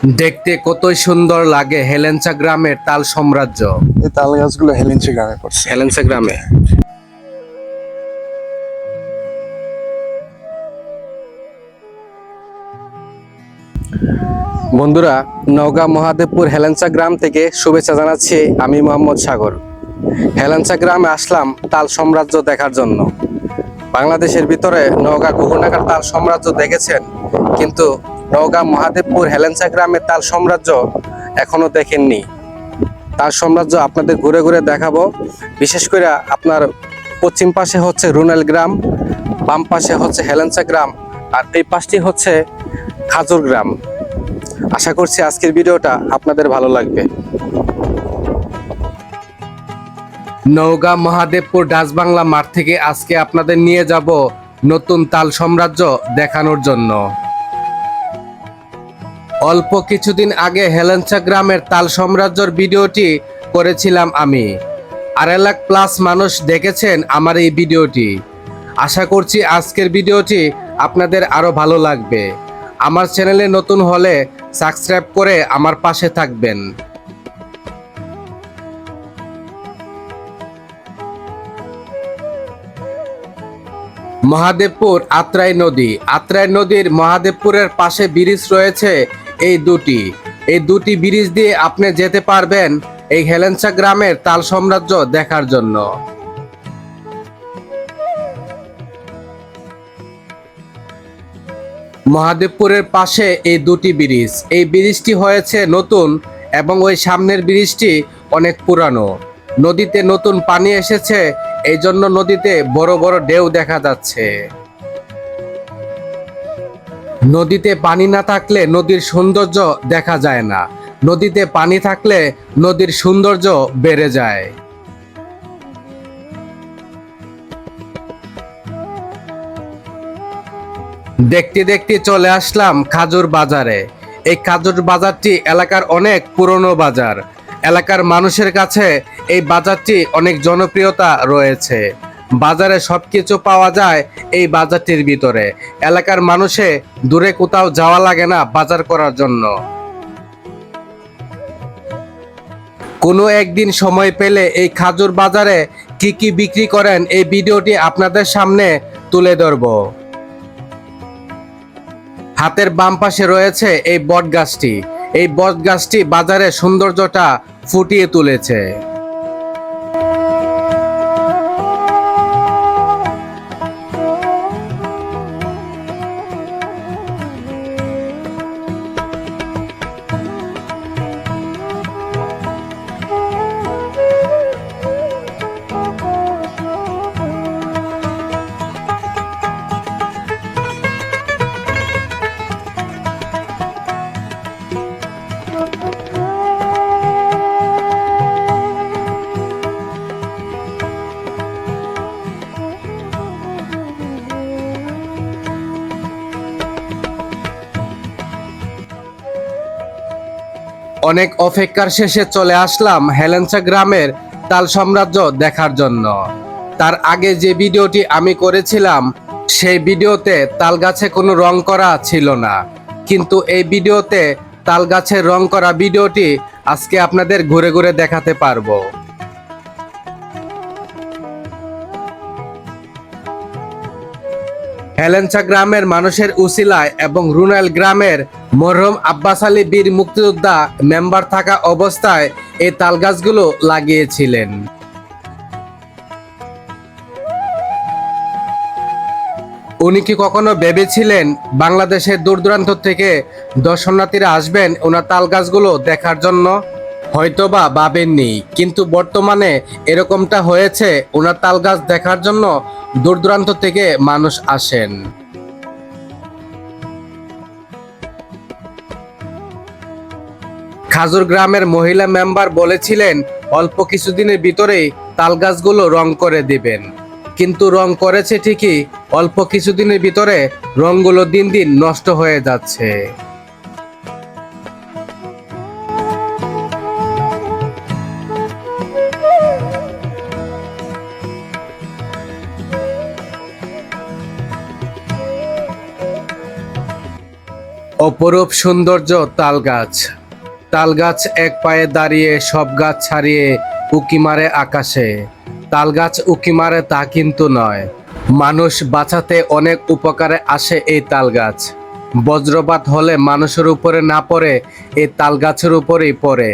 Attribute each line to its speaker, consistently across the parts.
Speaker 1: দেখতে কতই সুন্দর লাগে হেলেঞ্চা গ্রামের তাল সাম্রাজ্য।
Speaker 2: এই তাল গাছগুলো হেলেঞ্চি গ্রামে করছে
Speaker 1: হেলেঞ্চা গ্রামে। বন্ধুরা নওগাঁ মহাদেবপুর হেলেঞ্চা গ্রাম থেকে শুভেচ্ছা জানাচ্ছি আমি মোহাম্মদ সাগর। হেলেঞ্চা গ্রামে আসলাম তাল সাম্রাজ্য দেখার জন্য। বাংলাদেশের ভিতরে নওগাঁ গুহনাগার তাল সাম্রাজ্য দেখেছেন কিন্তু নওগাঁ মহাদেবপুর হেলেঞ্চা গ্রামের তাল সাম্রাজ্য এখনও দেখেননি। তার সাম্রাজ্য আপনাদের ঘুরে ঘুরে দেখাবো। বিশেষ করে আপনার পশ্চিম পাশে হচ্ছে রুনাল গ্রাম, বাম পাশে হচ্ছে হেলেঞ্চা গ্রাম, আর এই পাশটি হচ্ছে খাজুর গ্রাম। আশা করছি আজকের ভিডিওটা আপনাদের ভালো লাগবে। নওগাঁ মহাদেবপুর ডাচবাংলা মাঠ থেকে আজকে আপনাদের নিয়ে যাব নতুন তাল সাম্রাজ্য দেখানোর জন্য। অল্প কিছুদিন আগে হেলেঞ্চা গ্রামের তাল সাম্রাজ্যর ভিডিওটি করেছিলাম আমি। আড়াই লাখ প্লাস মানুষ দেখেছেন আমার এই ভিডিওটি। আশা করছি আজকের ভিডিওটি আপনাদের আরও ভালো লাগবে। আমার চ্যানেলে নতুন হলে সাবস্ক্রাইব করে আমার পাশে থাকবেন। মহাদেবপুর আত্রাই নদী। আত্রাই নদীর মহাদেবপুরের পাশে ব্রিজ রয়েছে এই দুটি। এই দুটি ব্রিজ দিয়ে আপনি যেতে পারবেন এই হেলেঞ্চা গ্রামের তাল সাম্রাজ্য দেখার জন্য। মহাদেবপুরের পাশে এই দুটি ব্রিজ। এই ব্রিজটি হয়েছে নতুন এবং ওই সামনের ব্রিজটি অনেক পুরানো। নদীতে নতুন পানি এসেছে এই জন্য নদীতে বড় বড় ঢেউ দেখা যাচ্ছে। নদীতে পানি না থাকলে নদীর সৌন্দর্য দেখা যায় না। নদীতে পানি থাকলে নদীর সৌন্দর্য বেড়ে যায়। দেখতে দেখতে চলে আসলাম খাজুর বাজারে। এই খাজুর বাজারটি এলাকার অনেক পুরনো বাজার। এলাকার মানুষের কাছে এই বাজারটি অনেক জনপ্রিয়তা রয়েছে। বাজারে সবকিছু পাওয়া যায় এই বাজারটির ভিতরে। এলাকার মানুষে দূরে কোথাও যাওয়া লাগে না বাজার করার জন্য। কোনো একদিন সময় পেলে এই খাজুর বাজারে কি কি বিক্রি করেন এই ভিডিওটি আপনাদের সামনে তুলে ধরবো। হাতের বাম পাশে রয়েছে এই বট গাছটি এই বট গাছটি বাজারে সৌন্দর্যটা ফুটিয়ে তুলেছে। অনেক অপেক্ষার শেষে চলে আসলাম হেলেঞ্চা গ্রামের তাল সাম্রাজ্য দেখার জন্য। তার আগে যে ভিডিওটি আমি করেছিলাম, সেই ভিডিওতে তাল গাছে কোনো রং করা ছিল না। কিন্তু এই ভিডিওতে তাল গাছে রং করা ভিডিওটি আজকে আপনাদের ঘুরে ঘুরে দেখাতে পারব। হেলেঞ্চা গ্রামের মানুষের উসিলায় এবং রুনাল গ্রামের মরহম আব্বাস আলী বীর মুক্তিযোদ্ধা মেম্বার থাকা অবস্থায় এই তালগাছগুলো লাগিয়েছিলেন। উনি কি কখনো ভেবেছিলেন বাংলাদেশের দূর দূরান্ত থেকে দর্শনার্থীরা আসবেন ওনার তাল গাছগুলো দেখার জন্য? হয়তোবা ভাবেননি, কিন্তু বর্তমানে এরকমটা হয়েছে, ওনার তাল গাছ দেখার জন্য দূর দূরান্ত থেকে মানুষ আসেন। খাজুর গ্রামের মহিলা মেম্বার বলেছিলেন, অল্প কিছুদিনের ভিতরেই তাল গাছগুলো রং করে দিবেন। কিন্তু রং করেছে ঠিকই, অল্প কিছুদিনের ভিতরে রংগুলো দিন দিন নষ্ট হয়ে যাচ্ছে। অপরূপ সৌন্দর্য তাল গাছ তাল গাছ এক পায়ে দাঁড়িয়ে সব গাছ ছাড়িয়ে উকি মারে আকাশে। তাল গাছ উকি মারে তা কিন্তু নয়। মানুষ বাঁচাতে অনেক উপকারে আসে এই তাল গাছ বজ্রপাত হলে মানুষের উপরে না পড়ে, এই তাল গাছের উপরেই পড়ে।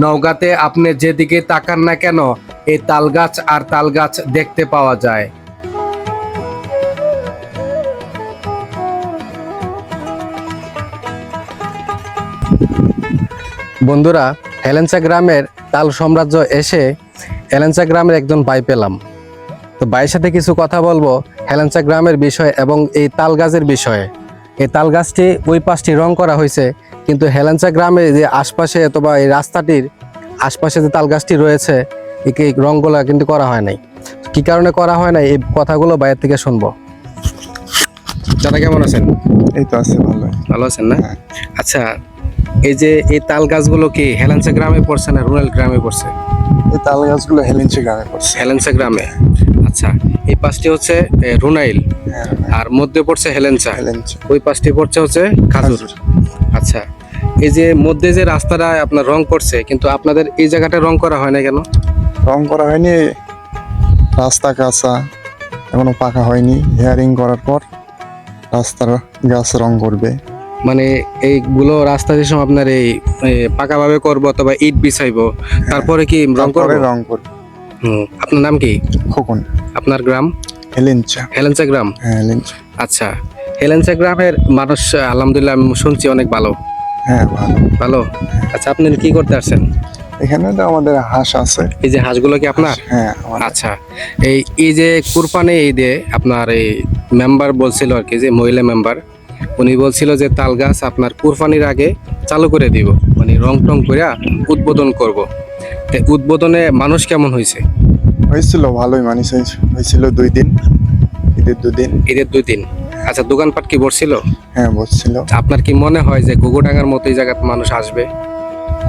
Speaker 1: নওগাঁতে আপনি যেদিকে তাকান না কেন, এই তাল গাছ আর তাল গাছ দেখতে পাওয়া যায়। বন্ধুরা হেলেন্সা গ্রামের তাল সাম্রাজ্য এসে হেলেন্সা গ্রামের একজন ভাই পেলাম। তো ভাইয়ের সাথে কিছু কথা বলব হেলেন্সা গ্রামের বিষয়ে এবং এই তাল গাছের বিষয়ে। এই তাল গাছটি ওই পাশটি রং করা হয়েছে কিন্তু হেলেন্সা গ্রামে যে আশপাশে অথবা এই রাস্তাটির আশপাশে যে তাল গাছটি রয়েছে এই রংগুলো কিন্তু করা হয় নাই। কি কারণে করা হয় নাই এই কথাগুলো বাইরের থেকে শুনব। দাদা কেমন আছেন?
Speaker 2: এই তো আছে ভালো
Speaker 1: ভালো আছেন না?
Speaker 2: হ্যাঁ।
Speaker 1: আচ্ছা এই যে এই তাল গাছগুলো কি হেলেন্সা গ্রামে পড়ছে না রুরাল গ্রামে পড়ছে?
Speaker 2: এই তাল গাছগুলো হেলেঞ্চি গ্রামে পড়ছে।
Speaker 1: হেলেন্সা গ্রামে? আচ্ছা এই পাশটি হচ্ছে রুনাইল
Speaker 2: হ্যাঁ
Speaker 1: আর মধ্যে পড়ছে হেলেন্সা ওই পাশটি পড়ছে হচ্ছে খাজুর। আচ্ছা এই যে মধ্যে যে রাস্তাটা আপনার রং করছে কিন্তু আপনাদের এই জায়গাটা রং করা হয় না কেন?
Speaker 2: রং করা হয়নি রাস্তা কাঁচা এখনও পাকা হয়নি। হেয়ারিং করার পর রাস্তার গাছ রং করবে।
Speaker 1: মানে এইগুলো রাস্তা যে সময় আপনার এই পাকাভাবে করব অথবা ইট বিছাইবো তারপরে কি রং করব?
Speaker 2: রং করবে।
Speaker 1: হুম, আপনার নাম কি?
Speaker 2: খোকন।
Speaker 1: আপনার গ্রাম?
Speaker 2: হেলেঞ্চা।
Speaker 1: হেলেন্সা গ্রাম?
Speaker 2: হ্যাঁ হেলেঞ্চা।
Speaker 1: আচ্ছা হেলেন্সা গ্রামের মানুষ আলহামদুলিল্লাহ আমি শুনছি অনেক ভালো।
Speaker 2: হ্যাঁ ভালো।
Speaker 1: ভালো? আচ্ছা আপনি কি করতে আসছেন?
Speaker 2: এখানে তো আমাদের হাঁস আছে।
Speaker 1: এই যে হাঁসগুলো কি আপনার?
Speaker 2: হ্যাঁ
Speaker 1: আচ্ছা এই এই যে কুরবানি এই যে আপনার এই মেম্বার বলছিল আর কি যে মহিলা মেম্বার উনি বলছিল যে তাল গাছ আপনার কুরফানির আগে চালু করে দিব মানে রং টং করে উদ্বোধন করব। তো উদ্বোধনে মানুষ কেমন হয়েছে
Speaker 2: হয়েছিল ভালোই মানুষ হয়েছে- হয়েছিল দুই দিন ঈদের দুদিন
Speaker 1: ঈদের দুই দিন। আচ্ছা দোকানপাট কি বসছিল?
Speaker 2: হ্যাঁ বসছিল।
Speaker 1: আপনার কি মনে হয় যে গুগুডাঙ্গার মতো এই জায়গাতে মানুষ আসবে?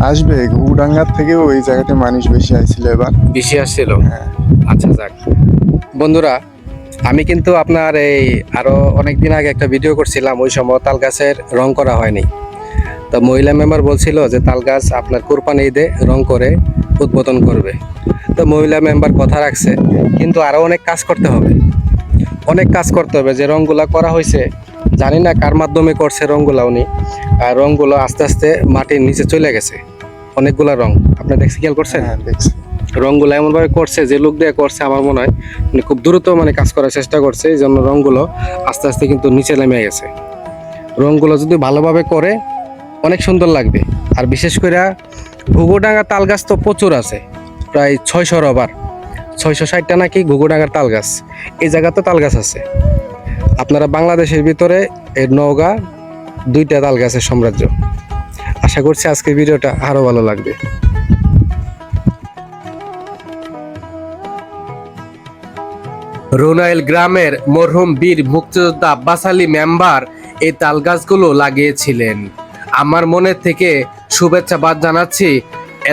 Speaker 2: আসবে ঘুঘুডাঙ্গার থেকেও এই জায়গাতে মানুষ বেশি আইছিল এবার।
Speaker 1: বেশি আসছিল?
Speaker 2: হ্যাঁ।
Speaker 1: আচ্ছা যাক। বন্ধুরা আমি কিন্তু আপনার এই আরও অনেক দিন আগে একটা ভিডিও করছিলাম, ওই সময় তাল গাছের রং করা হয়নি। তো মহিলা মেম্বার বলছিল যে তাল গাছ আপনার কোরবানি ঈদে রং করে উদ্বোধন করবে। তো মহিলা মেম্বার কথা রাখছে, কিন্তু আরও অনেক কাজ করতে হবে। অনেক কাজ করতে হবে, যে রংগুলা করা হয়েছে, জানি না কার মাধ্যমে করছে রংগুলা উনি। আর রংগুলো আস্তে আস্তে মাটির নিচে চলে গেছে, অনেকগুলা রং। আপনি দেখছি খেয়াল করছেন?
Speaker 2: হ্যাঁ দেখছি।
Speaker 1: রংগুলো এমনভাবে করছে, যে লোক দিয়ে করছে আমার মনে হয় মানে খুব দ্রুত মানে কাজ করার চেষ্টা করছে, এই জন্য রঙগুলো আস্তে আস্তে কিন্তু নিচে নেমে গেছে। রঙগুলো যদি ভালোভাবে করে, অনেক সুন্দর লাগবে। আর বিশেষ করে ঘুঘুডাঙ্গা তাল গাছ তো প্রচুর আছে, প্রায় ছয়শো রবার ছয়শো ষাটটা নাকি ঘুঘুডাঙ্গার তাল গাছ এই জায়গাতে তাল গাছ আছে। আপনারা বাংলাদেশের ভিতরে এই নওগাঁ দুইটা তাল গাছের সাম্রাজ্য। আশা করছি আজকের ভিডিওটা আরও ভালো লাগবে। রোনাইল গ্রামের মরহুম বীর মুক্তিযোদ্ধা আব্বাস আলী মেম্বার এই তাল গাছগুলো লাগিয়েছিলেন। আমার মনে থেকে শুভেচ্ছাবাদ জানাচ্ছি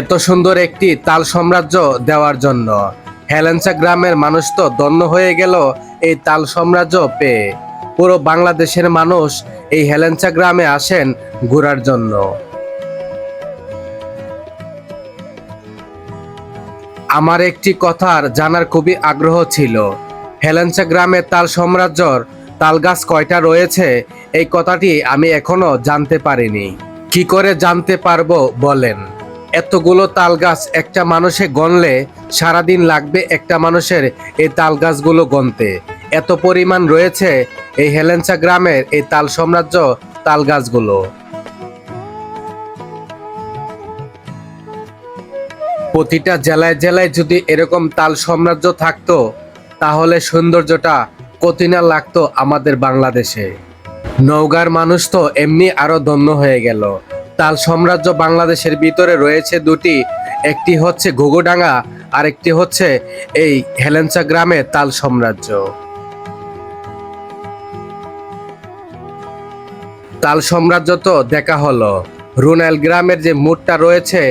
Speaker 1: এত সুন্দর একটি তাল সাম্রাজ্য দেওয়ার জন্য। হেলেন্সা গ্রামের মানুষ তো ধন্য হয়ে গেল এই তাল সাম্রাজ্য পেয়ে। পুরো বাংলাদেশের মানুষ এই হেলেন্সা গ্রামে আসেন ঘোরার জন্য। আমার একটি কথার জানার খুবই আগ্রহ ছিল। হেলেন্সা গ্রামে তাল সাম্রাজ্যর তাল গাছ কয়টা রয়েছে? এই কথাটি আমি এখনও জানতে পারিনি। কি করে জানতে পারব, বলেন। এতগুলো তাল গাছ একটা মানুষে গণলে, সারাদিন লাগবে একটা মানুষের এই তাল গাছগুলো গনতে এত পরিমাণ রয়েছে এই হেলেন্সা গ্রামের এই তাল সাম্রাজ্য তাল গাছগুলো প্রতিটা জেলায় জেলায় যদি এরকম তাল সাম্রাজ্য থাকতো তাহলে সৌন্দর্যটা কতই না লাগতো আমাদের বাংলাদেশে। নওগাঁর মানুষ তো এমনি আরও ধন্য হয়ে গেল। তাল সাম্রাজ্য বাংলাদেশের ভিতরে রয়েছে দুটি, একটি হচ্ছে ঘুঘুডাঙ্গা আর একটি হচ্ছে এই হেলেন্সা গ্রামে তাল সাম্রাজ্য। তাল সাম্রাজ্য তো দেখা হলো। রুনাইল গ্রামের যে মুডটা রয়েছে,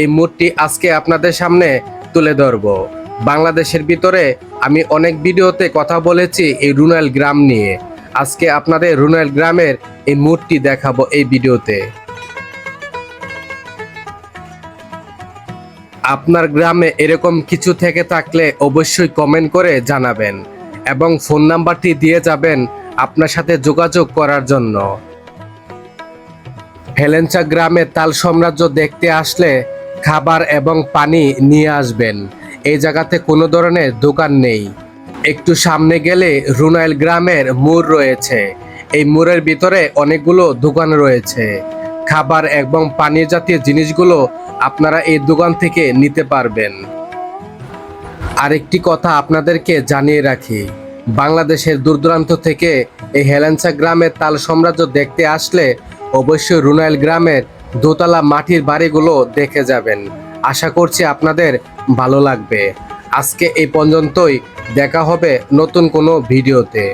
Speaker 1: এই মুডটি আজকে আপনাদের সামনে তুলে ধরবো। বাংলাদেশের ভিতরে আমি অনেক ভিডিওতে কথা বলেছি এই রুনাইল গ্রাম নিয়ে। আজকে আপনাদের রুনাইল গ্রামের এই মূর্তি দেখাবো এই ভিডিওতে। আপনার গ্রামে এরকম কিছু থেকে থাকলে অবশ্যই কমেন্ট করে জানাবেন এবং ফোন নাম্বারটি দিয়ে যাবেন আপনার সাথে যোগাযোগ করার জন্য। হেলেঞ্চা গ্রামে তাল সাম্রাজ্য দেখতে আসলে খাবার এবং পানি নিয়ে আসবেন। এই জায়গাতে কোনো ধরনের দোকান নেই। একটু সামনে গেলে রুনাইল গ্রামের মোড় রয়েছে। এই মোড়ের ভিতরে অনেকগুলো দোকান রয়েছে। খাবার এবং পানীয় জাতীয় জিনিসগুলো আপনারা এই দোকান থেকে নিতে পারবেন। আরেকটি কথা আপনাদেরকে জানিয়ে রাখি, বাংলাদেশের দূর দূরান্ত থেকে এই হেলেঞ্চা গ্রামের তাল সাম্রাজ্য দেখতে আসলে অবশ্যই রুনাইল গ্রামের দোতলা মাটির বাড়িগুলো দেখে যাবেন। আশা করছি আপনাদের ভালো লাগবে। আজকে এই পর্যন্তই। দেখা হবে নতুন কোনো ভিডিওতে।